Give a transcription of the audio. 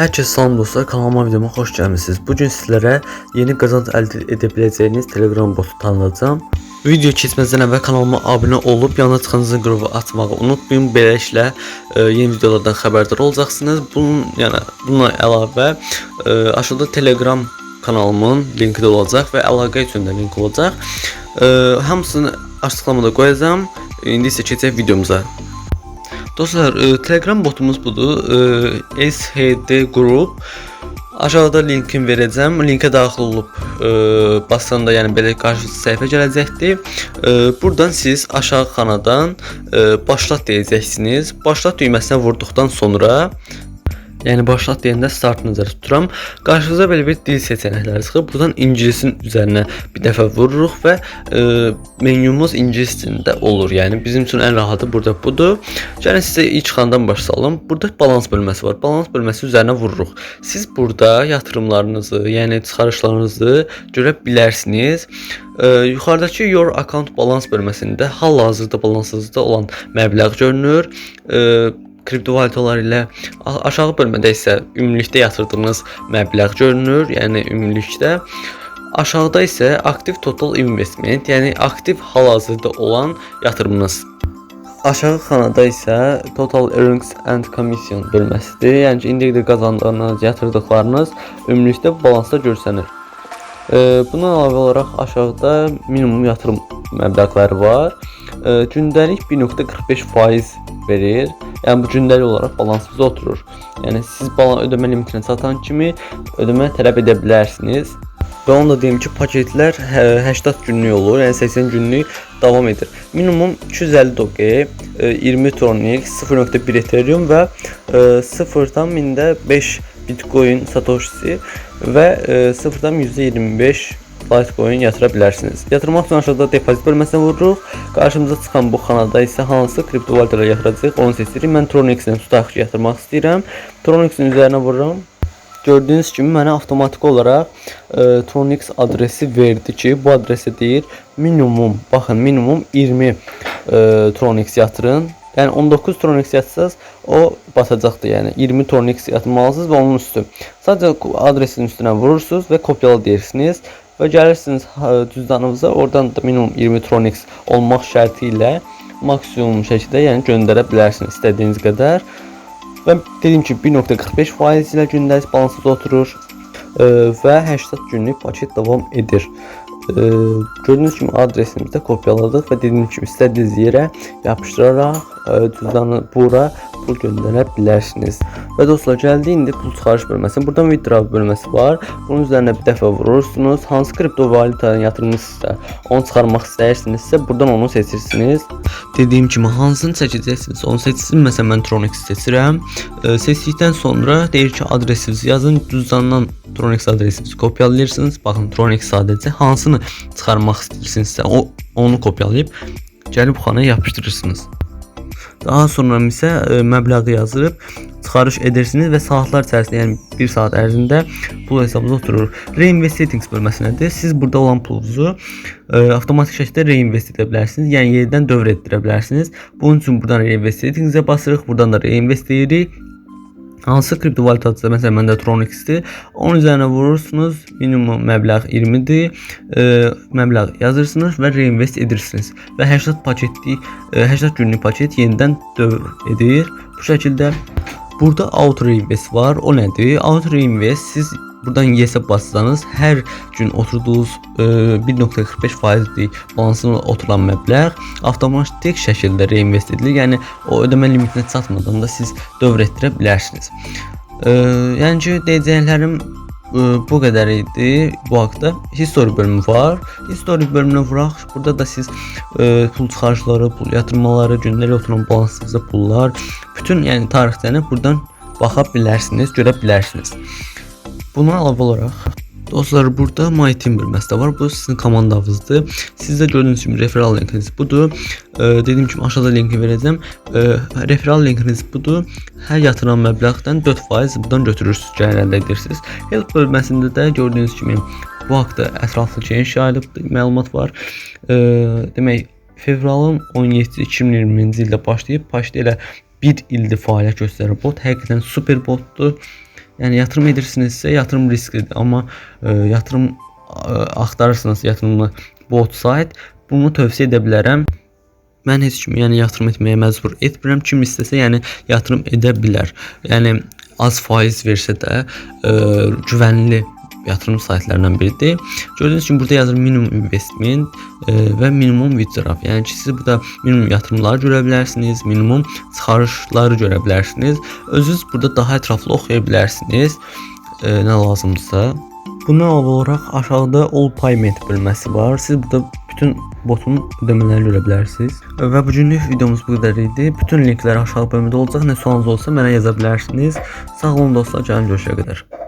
Herkese salam dostlar, kanalıma videoma hoş gəlmisiniz. Bugün sizlərə yeni qazanc əldə edə biləcəyiniz Telegram botu tanıtacağam. Video keçməzdən əvvəl kanalıma abunə olub yanına çıxan zəng qrubu atmağı unutmayın. Beləliklə e, yeni videolardan xəbərdar olacaqsınız. Bunun yəni bununla əlavə e, aşağıda Telegram kanalımın linki də olacaq və əlaqə üçün də link olacaq. E, hamısını açıqlamada qoyacağam. İndi isə keçək videomuza. Dostlar, e, Telegram botumuz budur. E, SHD Group. Aşağıda linkini verəcəm. Linkə daxil olub e, basanda, yəni belə qarşınıza səhifə gələcəkdir. E, buradan siz aşağı xanadan e, başlat deyəcəksiniz. Başlat düyməsinə vurduqdan sonra Yəni başlat deyəndə start nəzərdə tuturam. Qarşınıza belə bir dil seçənəkləri çıxır. Buradan ingilisin üzərinə bir dəfə vururuq və e, menyumuz ingilis dilində olur. Yəni bizim üçün ən rahatı burada budur. Gəlin sizə ilk xandan başlayalım. Burada balans bölməsi var. Balans bölməsi üzərinə vururuq. Siz burada yatırımlarınızı, yəni çıxarışlarınızı görə bilərsiniz. E, yuxarıdakı your account balans bölməsində hal-hazırda balansınızda olan məbləğ görünür. E, kriptovalyutalar ilə aşağı bölmədə isə ümumilikdə yatırdığınız məbləğ görünür, yəni ümumilikdə. Aşağıda isə aktiv total investment, yəni aktiv hal-hazırda olan yatırımınız. Aşağı xanada isə total earnings and commission bölməsidir. Yəni ki, indiyə qədər qazandığınız, yatırdıqlarınız ümumilikdə balansda görsənir. Ee, Bundan əlavə olaraq aşağıda minimum yatırım məbləğləri var. Ee, Gündəlik 1.45% verir. Yəni bu gündəlik olaraq balansınızda oturur. Yəni siz balan ödəmə limitinə çatan kimi ödəmə tələb edə bilərsiniz. Və onu da deyim ki, paketlər hə- 80 günlük olur, yəni 80 günlük davam edir. Minimum 250 Doge, e, 20 Tronic, 0.1 Ethereum və e, 0'dan mində 5 Bitcoin Satoshi və e, 0'dan %25 Litecoin yatıra bilərsiniz. Yatırmaq üçün aşağıda depozit bölməsinə vururuq. Qarşımıza çıxan bu xanada isə hansı kriptovalyutalar yatıracağıq onu seçirik. Mən Tronix-dən tutaq ki, yatırmaq istəyirəm. Tronix-in üzərinə vururam. Gördüyünüz kimi mənə avtomatik olaraq e, Tronix adresi verdi ki, bu adresə deyir minimum, baxın minimum 20 e, Tronix yatırın. Yəni 19 Tronix yatsaz o batacaqdır. Yəni 20 Tronix yatırmalısınız və onun üstü. Sadəcə adresin üstünə vurursunuz və kopyala deyirsiniz və gəlirsiniz ha, cüzdanınıza, oradan da minimum 20 Tronix olmaq şərti ilə maksimum şəkildə yəni göndərə bilərsiniz istədiyiniz qədər. Və dediyim ki 1.45% ilə gündəlik balansınız oturur e, və 80 günlük paket davam edir. E, gördüyünüz kimi adresimizi də kopyaladıq və dediyim kimi istədiyiniz yerə yapışdıraraq e, bura pul göndərə bilərsiniz. Və dostlar gəldi indi pul çıxarış bölməsi. Buradan withdraw bölməsi var. Bunun üzərinə bir dəfə vurursunuz. Hansı kriptovalyutaya yatırmısınızsa, onu çıxarmaq istəyirsinizsə, buradan onu seçirsiniz. Dediyim kimi hansını seçəcəksiniz, onu seçsin. Məsələn mən Tronix seçirəm. E, seçdikdən sonra deyir ki, adresinizi yazın. Cüzdandan Tronix adresinizi kopyalayırsınız. Baxın Tronix sadəcə hansını çıxarmaq istəyirsinizsə, o onu kopyalayıb gəlib xanaya yapışdırırsınız. Daha sonra isə e, məbləği yazıb çıxarış edirsiniz və saatlar içərisində, yəni 1 saat ərzində pul hesabınıza oturur. Reinvest settings bölməsindədir. Siz burada olan pulunuzu e, avtomatik şəkildə reinvest edə bilərsiniz. Yəni yenidən dövr etdirə bilərsiniz. Bunun üçün buradan reinvest settingsə basırıq, buradan da reinvest edirik. Hansı kriptovalyutadırsa, məsələn məndə Tronix-dir. Onun üzərinə vurursunuz, minimum məbləğ 20-dir. E, məbləğ yazırsınız və reinvest edirsiniz. Və 80 paketlik, e, 80 günlük paket yenidən dövr edir. Bu şəkildə burada auto reinvest var. O nədir? Auto reinvest siz buradan yes-ə bassanız hər gün oturduğunuz e, 1.45%lik balansına oturan məbləğ avtomatik şəkildə reinvest edilir. Yəni o ödəmə limitinə çatmadan da siz dövr etdirə bilərsiniz. E, yəni ki, deyəcəklərim e, bu qədər idi bu haqda. History bölümü var. History bölümünə vuraq. Burada da siz e, pul çıxarışları, pul yatırmaları, gündəlik oturan balansınızda pullar, bütün yəni tarixçəni buradan baxa bilərsiniz, görə bilərsiniz. Buna əlavə olaraq Dostlar burada My Team bölməsi də var. Bu sizin komandanızdır. Sizdə gördüyünüz kimi referral linkiniz budur. Ee, dediyim kimi aşağıda linki verəcəm. Ee, referral linkiniz budur. Hər yatıran məbləğdən 4% buradan götürürsüz, gəlir əldə edirsiniz. Help bölməsində də gördüyünüz kimi bu haqqda ətraflı geniş yayılıb məlumat var. Ee, demək fevralın 17-si 2020-ci ildə başlayıb, başda elə 1 ildir fəaliyyət göstərir bot. Həqiqətən super botdur. Yəni yatırım edirsinizsə, yatırım risklidir, amma e, yatırım e, axtarırsınız, yatırımlı bot sayt, bunu tövsiyə edə bilərəm. Mən heç kimi yəni yatırım etməyə məcbur etmirəm. Kim istəsə, yəni yatırım edə bilər. Yəni az faiz versə də e, güvənli yatırım saytlarından biridir. Gördüyünüz kimi burada yazır minimum investment e, və minimum withdrawal. Yəni ki, siz burada minimum yatırımları görə bilərsiniz, minimum çıxarışları görə bilərsiniz. Özünüz burada daha ətraflı oxuya bilərsiniz. E, nə lazımdırsa. Buna olaraq aşağıda all payment bölməsi var. Siz burada bütün botun ödəmələrini görə bilərsiniz. Və bu günlük videomuz bu qədər idi. Bütün linklər aşağı bölmədə olacaq. Nə sualınız olsa mənə yaza bilərsiniz. Sağ olun dostlar, gəlin görüşə qədər.